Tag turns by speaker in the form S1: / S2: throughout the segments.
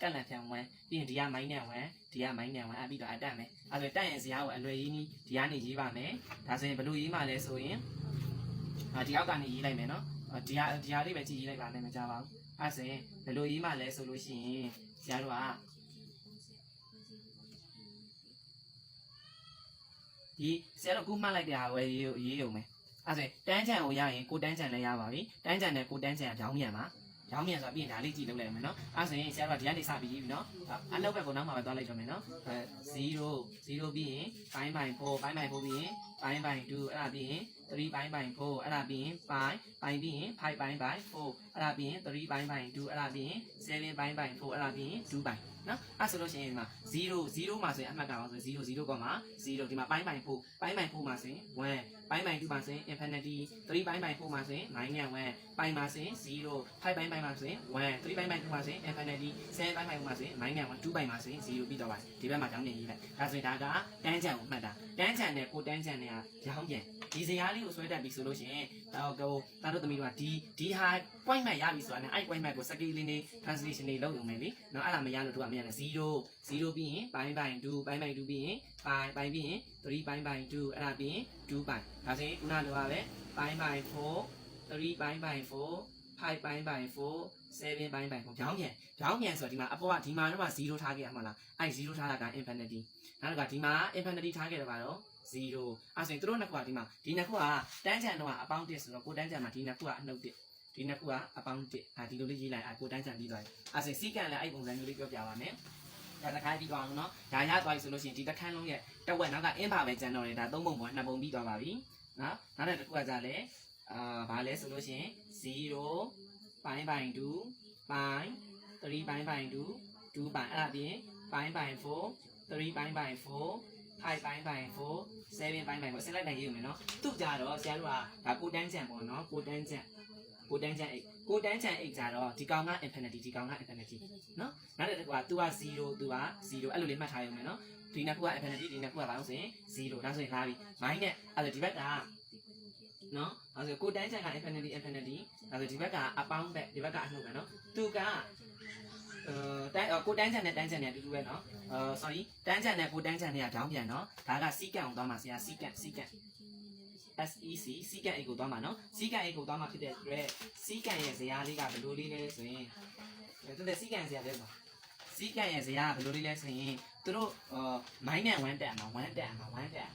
S1: တက်လက်ဖြန်1ပြီးရင်ဒီက minus 1ဒီက minus 1အဲ့ပြီးတော့အတက်မယ်အဲ့ဆိုတက်ရင်ဇာတ်ကိုအလွယ်ရေးနည်းဒီကနေရေးပါမယ်ဒါဆိုရင်ဘယ်လိုရေးမှလဲဆိုရင်အာဒီအောက်ကနေရေးလိုက်မယ်နော်အာဒီဟာဒီဟာလေးပဲကြည့်ရေးလိုက်ပါနဲ့မကြပါဘူးအဲ့ဆိုရင်ဘယ်လိုရေးမှလဲဆိုလို့ရှိရင်ဇာတ်တို့ကဒီဆရာတို့ကူးမှတ်လိုက်တဲ့ဟာပဲရေးရေးရုံပဲအဲ့ဆိုရင်တန်းချန်ကိုရရင်ကိုတန်းချန်လည်းရပါပြီတန်းချန်နဲ့ကိုတန်းချန်ကကြောင်းမြန်ပါ ရောင်းမြန်ဆိုပြီးရင်ဒါလေးကြည့်လုပ်လိုက်မယ်နော်အဲဆိုရင်ဆရာတို့ကဒီကနေစပြီးရေးပြီနော်အလောက်ဘက်ကိုနောက်မှပဲသွားလိုက်ကြမယ်နော်အဲ0 0ပြီးရင်5 by 4 5 by 4ပြီးရင်5 by 2အဲ့ဒါပြီးရင်3 by by 4အဲ့ဒါပြီးရင်5 by ပြီးရင်5 by by 4အဲ့ဒါပြီးရင်3 by by 2အဲ့ဒါပြီးရင်7 by by 4အဲ့ဒါပြီးရင်2 by နော်အဲဆိုလို့ရှိရင်ဒီမှာ0 0မှာဆိုရင်အမှတ်ကပါဆိုရင်0 0ကမှာ0ဒီမှာ by by 4 by by 4မှာဆိုရင်1 by by 2မှာဆိုရင် infinity 3 by by 4မှာဆိုရင် minus 1 by မှာဆိုရင်0 5 by by မှာဆိုရင်1 3 by by 2မှာဆိုရင် infinity 7 by by မှာဆိုရင် minus 1 2 by မှာဆိုရင်0ပြီးတော့ပါတယ်ဒီဘက်မှာကြောင်းပြန်ရေးလိုက်ဒါဆိုရင်ဒါကတန်းချန်ကိုမှတ်တာတန်းချန်နဲ့ကိုတန်းချန်နဲ့ကကြောင်းပြန်ဒီစရာလေးကိုဆွဲတက်ပြီဆိုလို့ရှိရင်ဒါတော့တာတို့သမီးတို့ကဒီဒီဟာ point မှတ်ရပြီဆိုတာနဲ့အဲ့ point မှတ်ကို second လေးနေ translation လေးလုပ်ရုံပဲလေနော်အဲ့ဒါမရလို့တို့ကမရနဲ့0 0ပြီးရင် by by 2 by by 2ပြီးရင် by by ပြီးရင်3 by by 2အဲ့ဒါပြီးရင်2 by ဒါဆိုရင်ခုနလိုပါပဲ by by 4 3 by by 4 5 by by 4 7 by by 4ကြောင်းပြန်ကြောင်းပြန်ဆိုတော့ဒီမှာအပေါ်ကဒီမှာတော့0ထားခဲ့ရမှာလားအဲ့0ထားတာက infinity နောက်ကဒီမှာ infinity ထားခဲ့တယ်ပါတော့0အဲ့ဆိုရင်တို့နှစ်ခုကဒီမှာဒီနှစ်ခုကတန်းချန်တော့အပေါင်း1ဆိုတော့ကိုတန်းချန်မှာဒီနှစ်ခုကအနှုတ်1 ဒီနှစ်ခုကအပေါင်း1အာဒီလိုလေးရေးလိုက်အာကိုတန်းချန်ပြီးသွားတယ်အဲ့ဆိုရင်စီကန်လည်းအဲ့ပုံစံမျိုးလေးပြောပြပါမယ်ဒါတစ်ခါပြီးသွားအောင်နော်ဒါရသွားပြီဆိုလို့ရှိရင်ဒီတစ်ခန်းလုံးရဲ့တဝက်နောက်က in ပါပဲကျန်တော့တယ်ဒါသုံးပုံပေါ်နှစ်ပုံပြီးသွားပါပြီနော်နောက်တစ်ခုကကြလဲအာဘာလဲဆိုလို့ရှိရင်0ပိုင်းပိုင်း2ပိုင်း3ပိုင်းပိုင်း2 2ပိုင်းအဲ့ဒါပြင်ပိုင်းပိုင်း4 3ပိုင်းပိုင်း4 5ပိုင်းပိုင်း4 7ပိုင်းပိုင်း4ဆက်လိုက်နိုင်ရည်မယ်နော်သူ့ကြတော့ဆရာတို့ကဒါကိုတန်းချန်ပေါ့နော်ကိုတန်းချန် ကိုတန်းချန်8ကိုတန်းချန်8ကြတော့ဒီကောင်က infinity ဒီကောင်က infinity နော်နောက်တစ်ခုက तू က0 तू က0အဲ့လိုလေးမှတ်ထားရုံပဲနော်ဒီနှစ်ခုက infinity ဒီနှစ်ခုကဘာလို့ဆိုရင်0ဒါဆိုရင်လာပြီ minus အဲ့ဒါဒီဘက်ကနော်အဲ့ဒါကိုတန်းချန်က infinity infinity ဒါဆိုဒီဘက်ကအပေါင်းဘက်ဒီဘက်ကအနှုတ်ပဲနော်သူကအဲတန်းကိုတန်းချန်နဲ့တန်းချန်နဲ့အတူတူပဲနော်အဲ sorry တန်းချန်နဲ့ကိုတန်းချန်နဲ့ကကြောင်းပြန်နော်ဒါကစီကန်အောင်သွားမှာဆရာစီကန်စီကန် SEC စီကန် A ကိုသွားမှာနော်စီကန် A ကိုသွားမှာဖြစ်တဲ့အတွက်စီကန်ရဲ့ဇယားလေးကဘယ်လိုလေးလဲဆိုရင်တူတဲ့စီကန်ဇယားလေးပါစီကန်ရဲ့ဇယားကဘယ်လိုလေးလဲဆိုရင်သူတို့အာမိုင်းနဲ့1တက်မှာ1တက်မှာ1တက်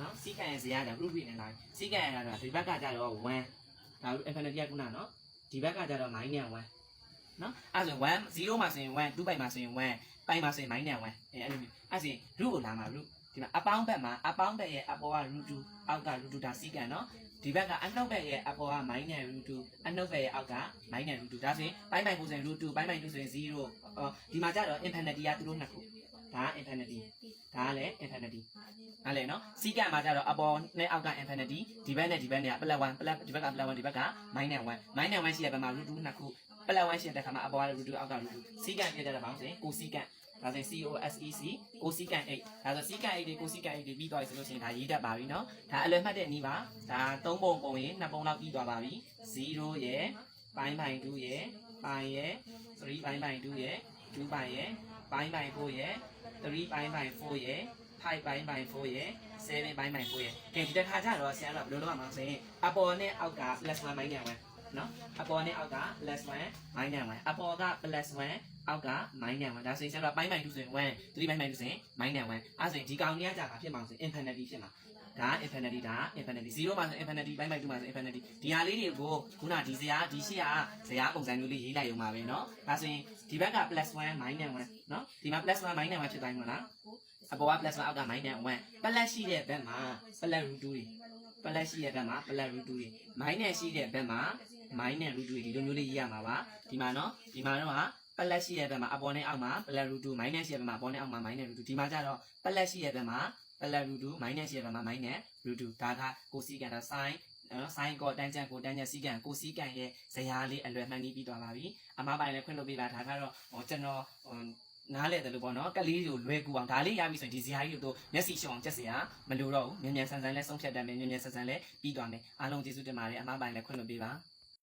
S1: နော်စီကန်ရဲ့ဇယားက root ပြီးနေလိုက်စီကန်ရဲ့ကတော့ဒီဘက်ကကြတော့1ဒါ infinity ကခုနနော်ဒီဘက်ကကြတော့ minus 1နော်အဲ့ဆို1 0မှာဆိုရင်1 2ပိုင်မှာဆိုရင်1ပိုင်မှာဆိုရင် minus 1အဲအဲ့လိုမျိုးအဲ့ဆိုရင် root ကိုလာမှာ root ဒီမှာအပေါင်းဘက်မှာအပေါင်းဘက်ရဲ့အပေါ်က root 2အောက်က root 2ဒါစီကန်နော်ဒီဘက်ကအနှုတ်ဘက်ရဲ့အပေါ်က minus root 2အနှုတ်ဘက်ရဲ့အောက်က minus root 2ဒါဆိုရင်ပိုင်းပိုင်းကိုဆိုရင် root 2ပိုင်းပိုင်း2ဆိုရင်0အော်ဒီမှာကျတော့ infinity ကသူတို့နှစ်ခုဒါက infinity ဒါကလည်း infinity အဲ့လေနော်စီကန်မှာကျတော့အပေါ်နဲ့အောက်က infinity ဒီဘက်နဲ့ဒီဘက်နဲ့က plus 1 plus ဒီဘက်က plus 1ဒီဘက်က minus 1 minus 1ရှိတဲ့ဘက်မှာ root 2နှစ်ခု plus 1ရှိတဲ့ခါမှာအပေါ်က root 2အောက်က root 2စီကန်ပြတဲ့ဘောင်းဆိုရင်ကိုစီကန် ဒါဆိုရင် COSEC ကိုစီကန်8ဒါဆိုစီကန်8တွေကိုစီကန်8တွေပြီးသွားပြီဆိုလို့ရှိရင်ဒါရေးတတ်ပါပြီเนาะဒါအလွယ်မှတ်တဲ့နည်းပါဒါ3ပုံပုံရင်2ပုံလောက်ပြီးသွားပါပြီ0ရဲ့ပိုင်းပိုင်း2ရဲ့ပိုင်းရဲ့3ပိုင်းပိုင်း2ရဲ့2ပိုင်းရဲ့ပိုင်းပိုင်း4ရဲ့3ပိုင်းပိုင်း4ရဲ့5ပိုင်းပိုင်း4ရဲ့7ပိုင်းပိုင်း4ရဲ့ကဲဒီတစ်ခါကျတော့ဆရာတို့ကဘယ်လိုလုပ်ရမလဲဆိုရင်အပေါ်နဲ့အောက်က plus 1 minus 1နော်အပေါ်နဲ့အောက်က plus 1 minus 1အပေါ်က plus 1 အောက်က minus 1ဒါဆိုရင်ဆရာတို့ပိုင်းပိုင်း2ဆိုရင်1 3ပိုင်းပိုင်း2ဆိုရင် minus 1အဲဆိုရင်ဒီကောင်ကြီးကကြာတာဖြစ်မှာဆိုရင် infinity ဖြစ်မှာဒါ infinity ဒါ infinity 0မှာဆို infinity ပိုင်းပိုင်း2မှာဆို infinity ဒီဟာလေးတွေကိုခုနဒီဇယားဒီရှေ့ကဇယားပုံစံမျိုးလေးရေးလိုက်ရုံပါပဲเนาะဒါဆိုရင်ဒီဘက်က plus 1 minus 1เนาะဒီမှာ plus 1 minus 1ဖြစ်တိုင်းမလားအပေါ်က plus 1အောက်က minus 1 plus ရှိတဲ့ဘက်မှာ plus root 2တွေ plus ရှိတဲ့ဘက်မှာ plus root 2တွေ minus ရှိတဲ့ဘက်မှာ minus root 2တွေဒီလိုမျိုးလေးရေးရမှာပါဒီမှာเนาะဒီမှာတော့ပ လက်ရှိရဲ့ဘက်မှာအပေါ်နဲ့အောက်မှာ plus root 2 minus ရှိရဲ့ဘက်မှာအပေါ်နဲ့အောက်မှာ minus root 2ဒီမှာကျတော့ပလက်ရှိရဲ့ဘက်မှာ plus root 2 minus ရှိရဲ့ဘက်မှာ minus root 2ဒါကကိုစီကန်တာ sin နော် sin ကိုတန်းချန်ကိုတန်းချန်စီကန်ကိုစီကန်ရဲ့ဇယားလေးအလွယ်မှန်ပြီးပြီးသွားပါပြီအမားပိုင်လည်းခွင့်လုပ်ပေးပါဒါကတော့ဟိုကျွန်တော်ဟိုနားလဲတယ်လို့ပေါ့နော်ကလေးကိုလွယ်ကူအောင်ဒါလေးရပြီဆိုရင်ဒီဇာတ်ကြီးတို့မျက်စိရှုံအောင်ကျက်စရာမလိုတော့ဘူးမြန်မြန်ဆန်ဆန်လဲဆုံးဖြတ်တတ်မယ်မြန်မြန်ဆန်ဆန်လဲပြီးသွားမယ်အားလုံးကျေးဇူးတင်ပါတယ်အမားပိုင်လည်းခွင့်လုပ်ပေးပါ